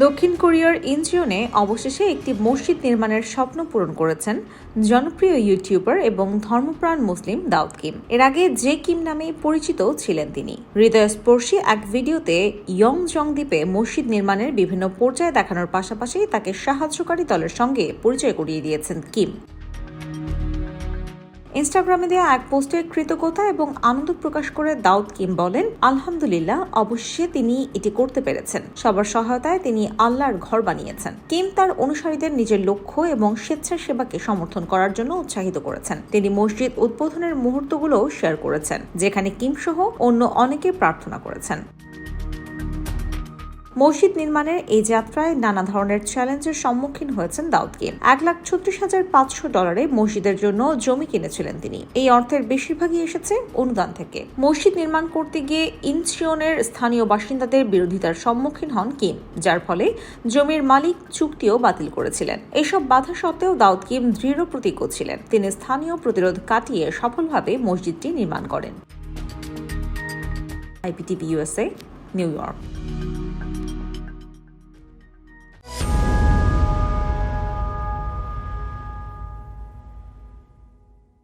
দক্ষিণ কোরিয়ার ইনচিয়নে অবশেষে একটি মসজিদ নির্মাণের স্বপ্ন পূরণ করেছেন জনপ্রিয় ইউটিউবার এবং ধর্মপ্রাণ মুসলিম দাউদ কিম। এর আগে জে কিম নামে পরিচিত ছিলেন তিনি। হৃদয়স্পর্শী এক ভিডিওতে ইয়ং জং দ্বীপে মসজিদ নির্মাণের বিভিন্ন পর্যায়ে দেখানোর পাশাপাশি তাকে সাহায্যকারী দলের সঙ্গে পরিচয় করিয়ে দিয়েছেন কিম। ইনস্টাগ্রামে দেওয়া এক পোস্টে কৃতজ্ঞতা এবং আনন্দ প্রকাশ করে দাউদ কিম বলেন, আলহামদুলিল্লাহ অবশ্যই তিনি এটি করতে পেরেছেন। সবার সহায়তায় তিনি আল্লাহর ঘর বানিয়েছেন। কিম তার অনুসারীদের নিজের লক্ষ্য এবং স্বেচ্ছাসেবাকে সমর্থন করার জন্য উৎসাহিত করেছেন। তিনি মসজিদ উদ্বোধনের মুহূর্তগুলোও শেয়ার করেছেন, যেখানে কিম সহ অন্য অনেকে প্রার্থনা করেছেন। মসজিদ নির্মাণের এই যাত্রায় নানা ধরনের চ্যালেঞ্জের সম্মুখীন হয়েছেন দাউদ কিম এক লাখ ছত্রিশ হাজার পাঁচশো ডলারে মসজিদের জন্য জমি কিনেছিলেন তিনি। এই অর্থের বেশিরভাগই এসেছে অনুদান থেকে। মসজিদ নির্মাণ করতে গিয়ে ইনচিয়নের স্থানীয় বাসিন্দাদের বিরোধিতার সম্মুখীন হন কিম, যার ফলে জমির মালিক চুক্তিও বাতিল করেছিলেন। এসব বাধা সত্ত্বেও দাউদ কিম দৃঢ় প্রতিজ্ঞ ছিলেন। তিনি স্থানীয় প্রতিরোধ কাটিয়ে সফলভাবে মসজিদটি নির্মাণ করেন। IPTV USA New York.